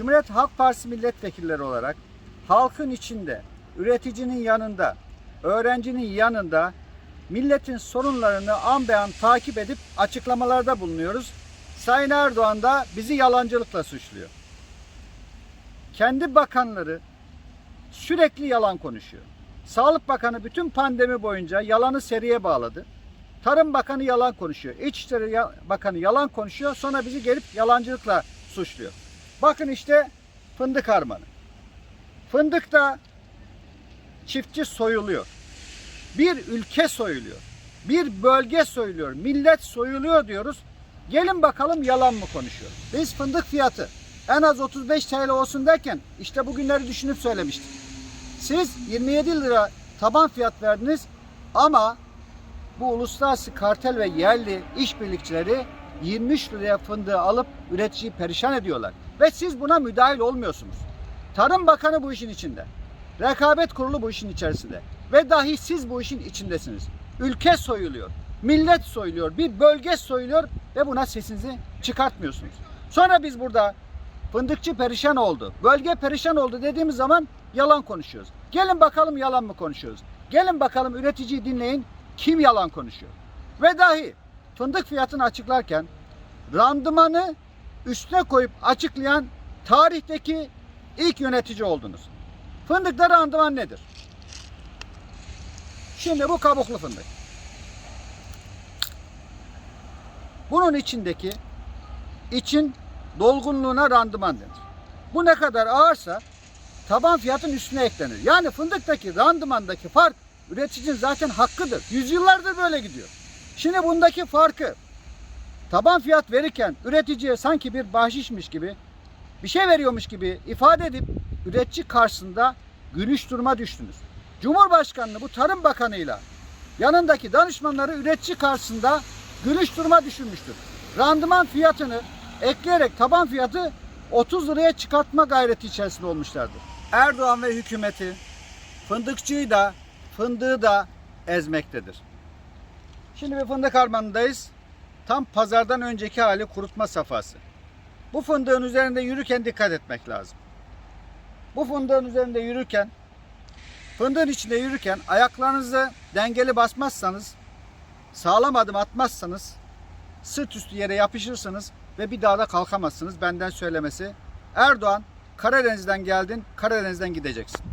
Cumhuriyet Halk Partisi milletvekilleri olarak halkın içinde, üreticinin yanında, öğrencinin yanında milletin sorunlarını an be an takip edip açıklamalarda bulunuyoruz. Sayın Erdoğan da bizi yalancılıkla suçluyor. Kendi bakanları sürekli yalan konuşuyor. Sağlık Bakanı bütün pandemi boyunca yalanı seriye bağladı. Tarım Bakanı yalan konuşuyor. İçişleri Bakanı yalan konuşuyor. Sonra bizi gelip yalancılıkla suçluyor. Bakın işte fındık harmanı. Fındıkta çiftçi soyuluyor. Bir ülke soyuluyor. Bir bölge soyuluyor. Millet soyuluyor diyoruz. Gelin bakalım yalan mı konuşuyor. Biz fındık fiyatı en az 35 TL olsun derken işte bugünleri düşünüp söylemiştik. Siz 27 lira taban fiyat verdiniz ama bu uluslararası kartel ve yerli işbirlikçileri 23 liraya fındığı alıp üreticiyi perişan ediyorlar. Ve siz buna müdahil olmuyorsunuz. Tarım Bakanı bu işin içinde. Rekabet Kurulu bu işin içerisinde. Ve dahi siz bu işin içindesiniz. Ülke soyuluyor. Millet soyuluyor. Bir bölge soyuluyor ve buna sesinizi çıkartmıyorsunuz. Sonra biz burada fındıkçı perişan oldu. Bölge perişan oldu dediğimiz zaman yalan konuşuyoruz. Gelin bakalım yalan mı konuşuyoruz? Gelin bakalım üreticiyi dinleyin. Kim yalan konuşuyor? Ve dahi fındık fiyatını açıklarken randımanı üstüne koyup açıklayan tarihteki ilk yönetici oldunuz. Fındıkta randıman nedir? Şimdi bu kabuklu fındık. Bunun içindeki için dolgunluğuna randıman denir. Bu ne kadar ağırsa taban fiyatın üstüne eklenir. Yani fındıktaki randımandaki fark üreticinin zaten hakkıdır. Yüzyıllardır böyle gidiyor. Şimdi bundaki farkı taban fiyat verirken üreticiye sanki bir bahşişmiş gibi bir şey veriyormuş gibi ifade edip üretici karşısında gülüş duruma düştünüz. Cumhurbaşkanlığı bu Tarım Bakanı'yla yanındaki danışmanları üretici karşısında gülüş duruma düşürmüştür. Randıman fiyatını ekleyerek taban fiyatı 30 liraya çıkartma gayreti içerisinde olmuşlardır. Erdoğan ve hükümeti fındıkçıyı da fındığı da ezmektedir. Şimdi bir fındık harmanındayız. Tam pazardan önceki hali kurutma safhası. Bu fındığın üzerinde yürürken dikkat etmek lazım. Bu fındığın üzerinde yürürken, fındığın içinde yürürken ayaklarınızı dengeli basmazsanız, sağlam adım atmazsanız, sırt üstü yere yapışırsınız ve bir daha da kalkamazsınız benden söylemesi. Erdoğan Karadeniz'den geldin, Karadeniz'den gideceksin.